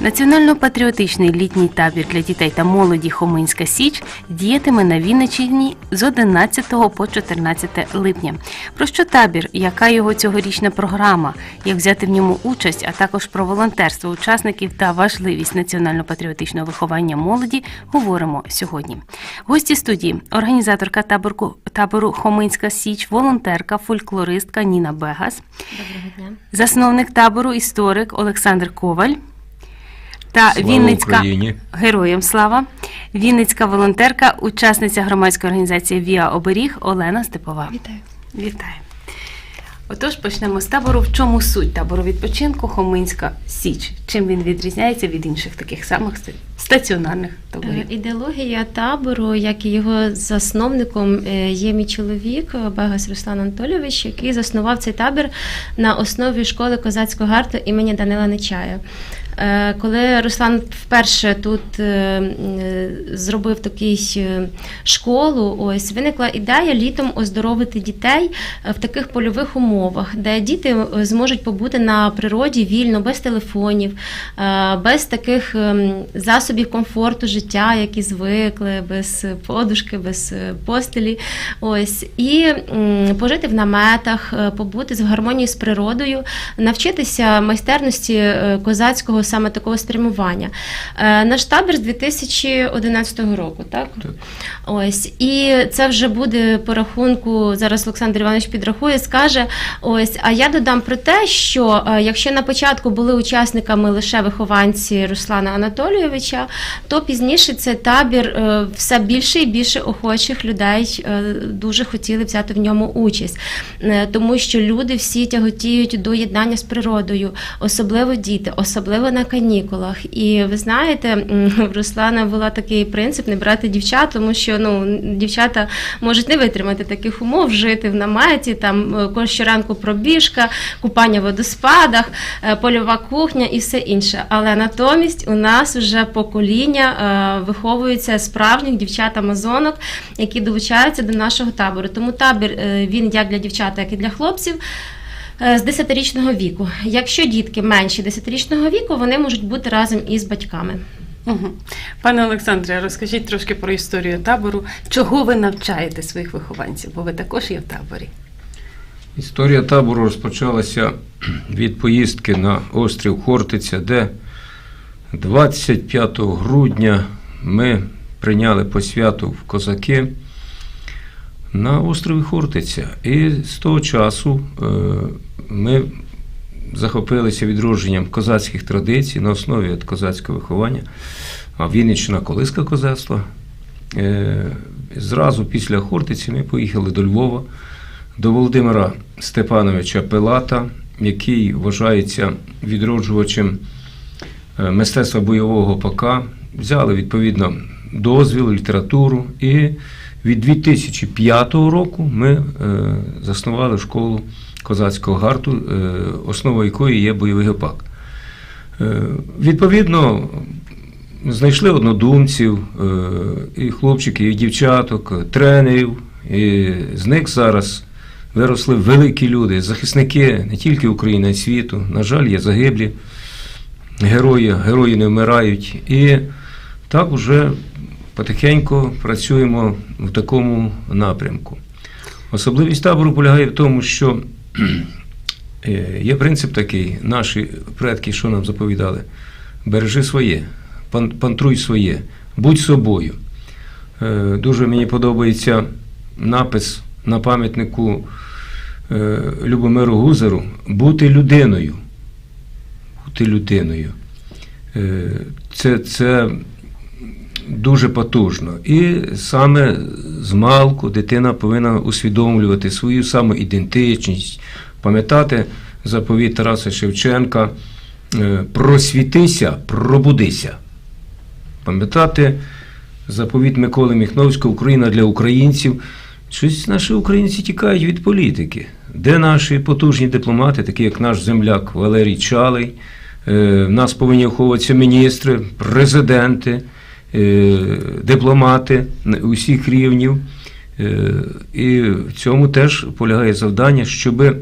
Національно-патріотичний літній табір для дітей та молоді Хоминська Січ діятиме на Вінниччині з 11 по 14 липня. Про що табір, яка його цьогорічна програма, як взяти в ньому участь, а також про волонтерство учасників та важливість національно-патріотичного виховання молоді говоримо сьогодні. Гості студії організаторка таборку табору Хоминська Січ, волонтерка, фольклористка Ніна Бегас, Доброго дня. засновник табору, історик Олександр Коваль та Слава Вінницька Україні! героям слава, Вінницька волонтерка, учасниця громадської організації Віа Оберіг Олена Степова. Вітаю. Вітаю. Отож, почнемо з табору. В чому суть табору відпочинку Хоминська Січ? Чим він відрізняється від інших таких самих стаціонарних таборів? Е, Ідеологія табору, як і його засновником, е, є мій чоловік Бегас Руслан Анатолійович, який заснував цей табір на основі школи козацького гарту імені Данила Нечая. Е, Коли Руслан вперше тут е, е, зробив такий школу, ось виникла ідея літом оздоровити дітей в таких польових умовах, де діти зможуть побути на природі вільно, без телефонів, без таких ем, засобів комфорту життя, які звикли, без подушки, без постелі. Ось і пожити в наметах, побути з гармонією з природою, навчитися майстерності козацького саме такого спрямування. Е, Наш табір з 2011 року, так? Так. Ось і це вже буде по рахунку. Зараз Олександр Іванович підрахує, скаже. Ось, а я додам про те, що е, якщо на початку були учасниками лише вихованці Руслана Анатолійовича, то пізніше цей табір е, все більше і більше охочих людей дуже хотіли взяти в ньому участь, тому що люди всі тяготіють до єднання з природою, особливо діти, особливо на канікулах. І ви знаєте, в Руслана була такий принцип не брати дівчат, тому що ну дівчата можуть не витримати таких умов, жити в наметі, там е, щоранку пробіжка, купання в водоспадах, е, польова кухня і все інше. Але натомість у нас вже покоління е, виховуються справжніх дівчат-амазонок, які долучаються до нашого табору. Тому табір він як для дівчат, так і для хлопців. Е, З 10-річного віку. Якщо дітки менші 10-річного віку, вони можуть бути разом із батьками. Угу. Пане Олександре, розкажіть трошки про історію табору. Чого ви навчаєте своїх вихованців? Бо ви також є в таборі. Історія табору розпочалася від поїздки на острів Хортиця, де 25 грудня ми прийняли посвяту в козаки на острові Хортиця. І з того часу е, ми захопилися відродженням козацьких традицій на основі козацького виховання, а Вінниччина колиска козацтва. Е, Зразу після Хортиці ми поїхали до Львова до Володимира Степановича Пилата, який вважається відроджувачем е, мистецтва бойового ПК. Взяли відповідно дозвіл, літературу, і від 2005 року ми е, заснували школу козацького гарту, е, основою якої є бойовий гепак. Е, Відповідно, знайшли однодумців, і хлопчиків, і дівчаток, тренерів. І з них зараз виросли великі люди, захисники не тільки України, а й світу. На жаль, є загиблі герої, герої не вмирають. І так уже потихеньку працюємо в такому напрямку. Особливість табору полягає в тому, що е, є принцип такий, наші предки, що нам заповідали, бережи своє, пантруй своє, будь собою. Е, Дуже мені подобається напис на пам'ятнику е, Любомиру Гузеру бути людиною. Бути людиною. Це, це дуже потужно. І саме з малку дитина повинна усвідомлювати свою самоідентичність, пам'ятати заповіт Тараса Шевченка е, просвітися, пробудися. Пам'ятати заповіт Миколи Міхновського Україна для українців. Щось наші українці тікають від політики. Де наші потужні дипломати, такі як наш земляк Валерій Чалий, Е, В нас повинні вховуватися міністри, президенти, дипломати на- усіх рівнів. Е, І в цьому теж полягає завдання, щоб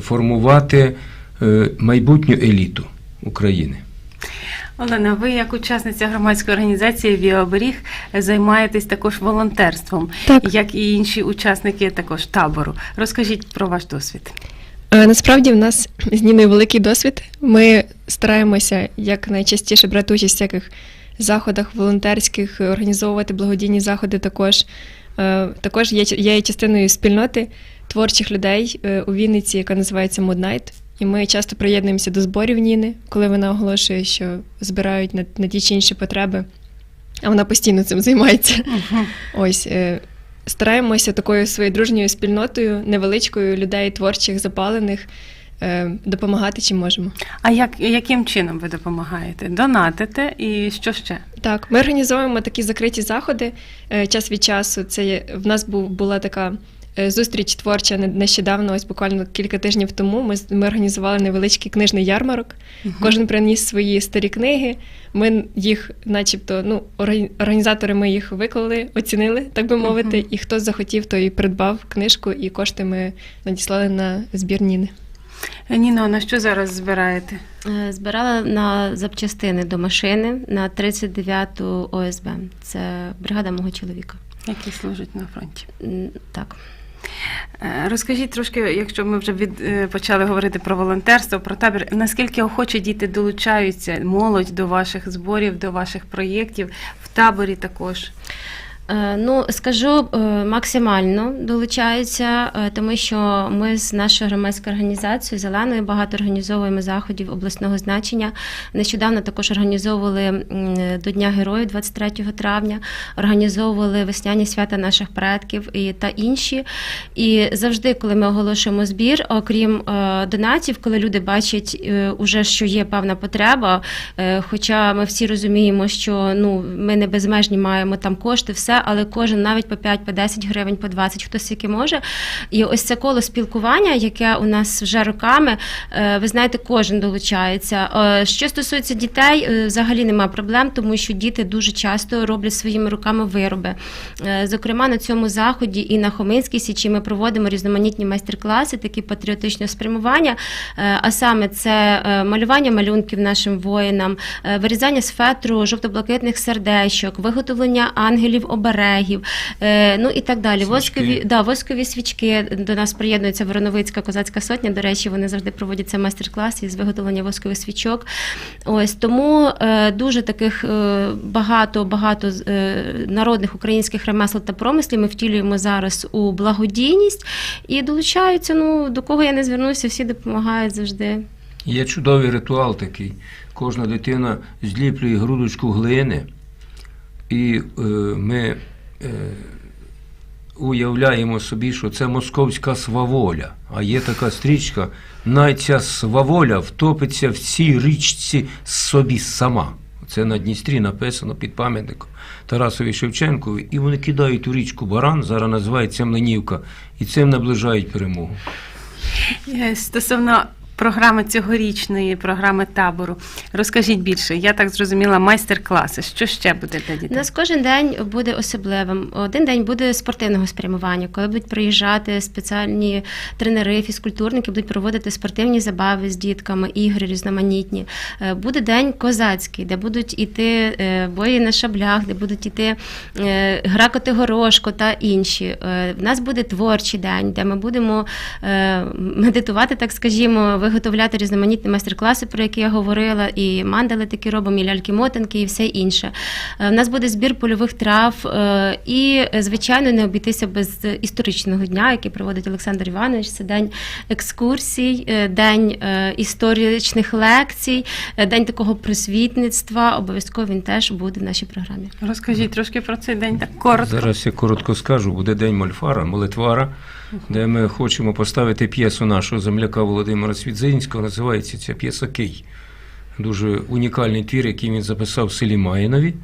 формувати е, майбутню еліту України. Олена, ви як учасниця громадської організації Віоберіг займаєтесь також волонтерством, Так. як і інші учасники також табору. Розкажіть про ваш досвід. Е, Насправді в нас з Ніною великий досвід. Ми стараємося якнайчастіше брати участь в всяких заходах волонтерських, організовувати благодійні заходи також. Е, Також є, я є частиною спільноти творчих людей е, у Вінниці, яка називається Night. І ми часто приєднуємося до зборів Ніни, коли вона оголошує, що збирають на, на ті чи інші потреби. А вона постійно цим займається. Ось е, стараємося такою своєю дружньою спільнотою, невеличкою людей творчих, запалених, допомагати чим можемо. А як, яким чином ви допомагаєте? Донатите і що ще? Так, ми організовуємо такі закриті заходи е, час від часу. Це в нас був була така. е, Зустріч творча не- нещодавно, ось буквально кілька тижнів тому. Ми, ми організували невеличкий книжний ярмарок. Кожен приніс свої старі книги. Ми їх, начебто, ну організатори ми їх виклали, оцінили, так би мовити. Мгм. І хто захотів, той придбав книжку, і кошти ми надіслали на збір Ніни. Ніно, на що зараз збираєте? Е, Збирала на запчастини до машини на 39-ту ОСБ. Це бригада мого чоловіка. Які служать на фронті? Так. Е, Розкажіть трошки, якщо ми вже від, е, почали говорити про волонтерство, про табір, наскільки охоче діти долучаються, молодь до ваших зборів, до ваших проєктів в таборі також. Е, Ну, скажу е, максимально долучаються, е, тому що ми з нашою громадською організацією Зеленою багато організовуємо заходів обласного значення. Нещодавно також організовували до Дня Героїв 23 травня, організовували весняні свята наших предків і та інші. І завжди, коли ми оголошуємо збір, окрім донатів, коли люди бачать уже, що є певна потреба, хоча ми всі розуміємо, що ну ми не безмежні маємо там кошти, все, але кожен навіть по 5, по 10 гривень, по 20, хтось яке може. І ось це коло спілкування, яке у нас вже роками, е, ви знаєте, кожен долучається. Е, Що стосується дітей, е, взагалі нема проблем, тому що діти дуже часто роблять своїми руками вироби. Зокрема, на цьому заході і на Хоминській січі ми проводимо різноманітні майстер-класи, такі патріотичного спрямування. А саме це малювання малюнків нашим воїнам, вирізання з фетру жовто-блакитних сердечок, виготовлення ангелів оберегів, е, ну і так далі. Воскові, да, воскові свічки. До нас приєднується Вороновицька козацька сотня. До речі, вони завжди проводять цей майстер-клас із виготовлення воскових свічок. Ось тому е, дуже таких е, багато багато е, народних українських ремесел та промислів ми втілюємо зараз у благодійність і долучаються. Ну до кого я не звернуся, всі допомагають завжди. Є чудовий ритуал такий. Кожна дитина зліплює грудочку глини, і е, ми е, уявляємо собі, що це московська сваволя. А є така стрічка, навіть ця сваволя втопиться в цій річці собі сама. Це на Дністрі написано під пам'ятником Тарасові Шевченкові, і вони кидають у річку баран, зараз називається Млинівка, і цим наближають перемогу. Стосовно програми цьогорічної програми табору, розкажіть більше. Я так зрозуміла, майстер-класи. Що ще буде для дітей? У нас кожен день буде особливим. Один день буде спортивного спрямування, коли будуть приїжджати спеціальні тренери, фізкультурники, будуть проводити спортивні забави з дітками, ігри різноманітні. Е, Буде день козацький, де будуть іти е, бої на шаблях, де будуть іти е, гра котигорошко та інші. В нас буде творчий день, де ми будемо медитувати, так скажімо, виготовляти різноманітні майстер-класи, про які я говорила, і мандали такі робимо, і ляльки-мотанки, і все інше. Е, В нас буде збір польових трав, е, і, е, звичайно, не обійтися без історичного дня, який проводить Олександр Іванович. Це день екскурсій, е, день е, історичних лекцій, е, день такого просвітництва. Обов'язково він теж буде в нашій програмі. Розкажіть трошки про цей день так коротко. Зараз я коротко скажу, буде день мольфара, молитвара, де ми хочемо поставити п'єсу нашого земляка Володимира Свідзинського. Називається ця п'єса Кий. Дуже унікальний твір, який він записав в селі Маїнові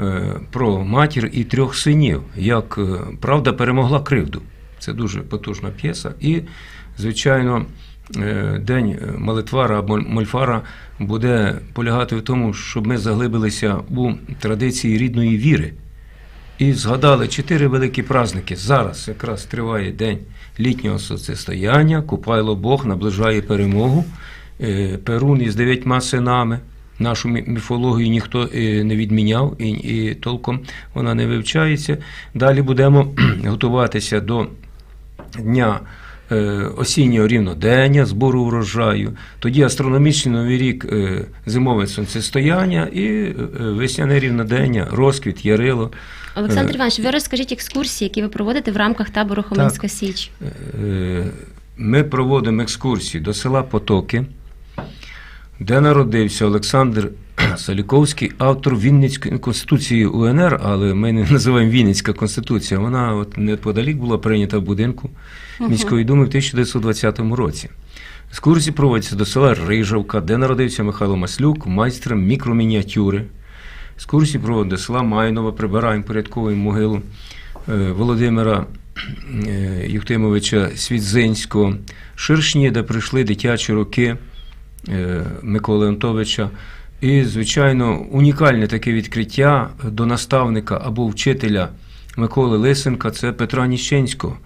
е, про матір і трьох синів, як е, правда перемогла кривду. Це дуже потужна п'єса. І, звичайно, е, день молитвара або мольфара буде полягати в тому, щоб ми заглибилися у традиції рідної віри і згадали чотири великі праздники. Зараз якраз триває день літнього сонцестояння, Купайло Бог наближає перемогу, е, Перун із дев'ятьма синами. Нашу міфологію ніхто е, не відміняв і, і толком вона не вивчається. Далі будемо готуватися до дня осіннього рівнодення, збору урожаю, тоді астрономічний новий рік, е, зимове сонцестояння і е, весняне рівнодення, розквіт, ярило. Олександр Е, Іванович, ви розкажіть екскурсії, які ви проводите в рамках табору Хоменська Січ. Е, Ми проводимо екскурсії до села Потоки, де народився Олександр Саліковський, автор Вінницької конституції УНР, але ми не називаємо Вінницька конституція. Вона от неподалік була прийнята в будинку міської думи в 1920 році. Екскурсії проводяться до села Рижавка, де народився Михайло Маслюк, майстром мікромініатюри. Екскурсії проводять до села Майнова, прибираємо, порядковуємо могилу е, Володимира е, Юхтимовича Свідзинського, Ширшні, де прийшли дитячі роки е, Миколи Антовича. І, звичайно, унікальне таке відкриття до наставника або вчителя Миколи Лисенка це Петра Ніщенського,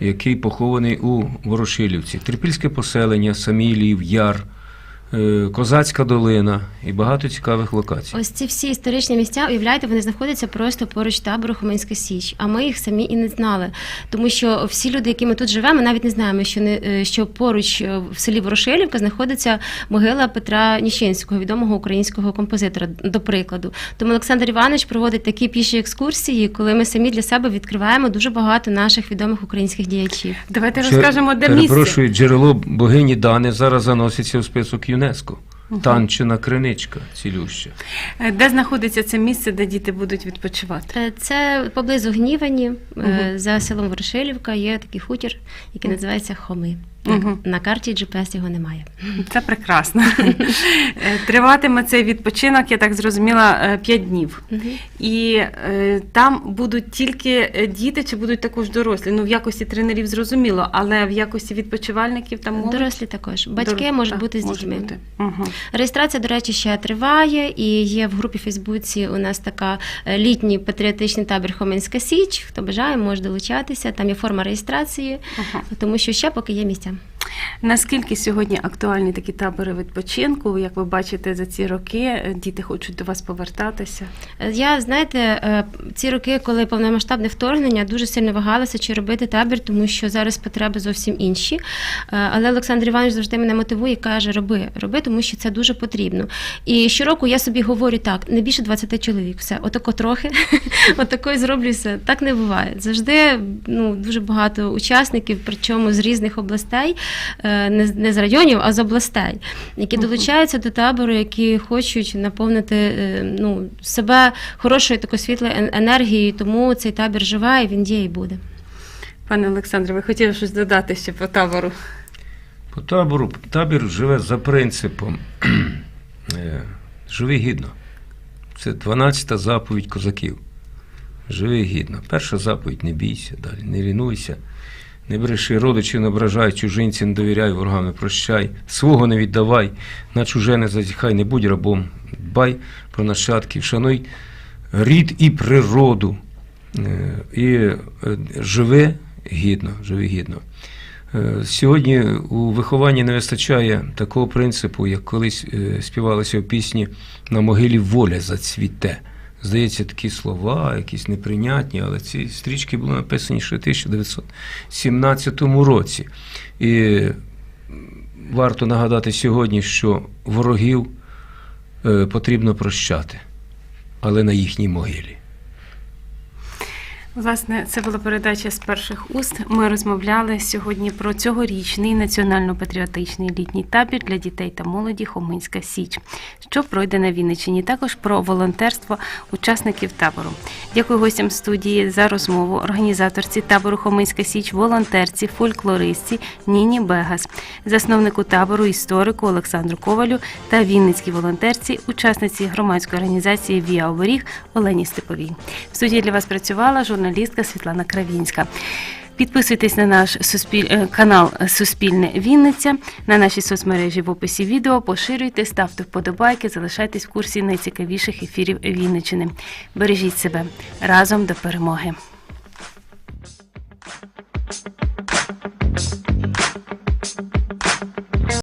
який похований у Ворошилівці. Трипільське поселення, Самілів, Яр, Козацька долина і багато цікавих локацій. Ось ці всі історичні місця, уявляєте, вони знаходяться просто поруч табору Хоменська Січ. А ми їх самі і не знали. Тому що всі люди, які ми тут живемо, навіть не знаємо, що не е, що поруч е, в селі Ворошилівка знаходиться могила Петра Ніщинського, відомого українського композитора, до прикладу. Тому Олександр Іванович проводить такі піші екскурсії, коли ми самі для себе відкриваємо дуже багато наших відомих українських діячів. Давайте Ще, розкажемо, де місце. Перепрошую, джерело богині Дани зараз заноситься в список ЮНЕСКо. Танчина криничка цілюща. Е, Де знаходиться це місце, де діти будуть відпочивати? Е, Це поблизу Гнівані, угу. За селом Ворошилівка, є такий хутір, який називається Хоми. Мгм. На карті GPS його немає. Це прекрасно. Е, Триватиме цей відпочинок, я так зрозуміла, 5 днів. І е, там будуть тільки е, діти, чи будуть також дорослі? Ну, в якості тренерів зрозуміло, але в якості відпочивальників там молодь? Дорослі також. Батьки Дор- можуть так, бути з дітьми. бути. Мгм. Реєстрація, до речі, ще триває, і є в групі Фейсбуці у нас така е, літній патріотичний табір Хоменська Січ. Хто бажає, може долучатися. Там є форма реєстрації, Ага. тому що ще поки є місця. time. Наскільки сьогодні актуальні такі табори відпочинку? Як ви бачите, за ці роки е, діти хочуть до вас повертатися? Е, Я знаєте, е, ці роки, коли повномасштабне вторгнення, дуже сильно вагалася, чи робити табір, тому що зараз потреби зовсім інші. Але Олександр Іванович завжди мене мотивує і каже: роби, роби, тому що це дуже потрібно. І щороку я собі говорю так: не більше 20 чоловік. Все, отако трохи, отако і зроблю все. Так не буває. Завжди ну, дуже багато учасників, причому з різних областей, не, з- районів, а з областей, які долучаються до табору, які хочуть наповнити е, ну, себе хорошою такою світлою енергією, тому цей табір живе і він діє і буде. Пане Олександре, ви хотіли щось додати ще по табору? По табору табір живе за принципом е, живи гідно. Це 12-та заповідь козаків. Живи гідно. Перша заповідь не бійся, далі не лінуйся. Не бреши родичів, не ображай, чужинці не довіряй, ворогам не прощай, свого не віддавай, на чуже не зазіхай, не будь рабом, дбай про нащадків, шануй рід і природу. Е, І е, живи гідно, живи гідно. Е, Сьогодні у вихованні не вистачає такого принципу, як колись співалося в пісні на могилі воля зацвіте. Здається, такі слова, якісь неприйнятні, але ці стрічки були написані ще в 1917 році. І варто нагадати сьогодні, що ворогів е, потрібно прощати, але на їхній могилі. Власне, це була передача з перших уст. Ми розмовляли сьогодні про цьогорічний національно-патріотичний літній табір для дітей та молоді Хоминська Січ, що пройде на Вінниччині. Також про волонтерство учасників табору. Дякую гостям студії за розмову. Організаторці табору Хоминська Січ, волонтерці, фольклористці Ніні Бегас, засновнику табору, історику Олександру Ковалю та Вінницькій волонтерці, учасниці громадської організації Віа Оберіг Олені Степовій. В студії для вас працювала журналістка Світлана Кравінська. Підписуйтесь на наш суспіль... е, канал Суспільне Вінниця, на наші соцмережі в описі відео, поширюйте, ставте вподобайки, залишайтесь в курсі найцікавіших ефірів Вінничини. Бережіть себе разом до перемоги.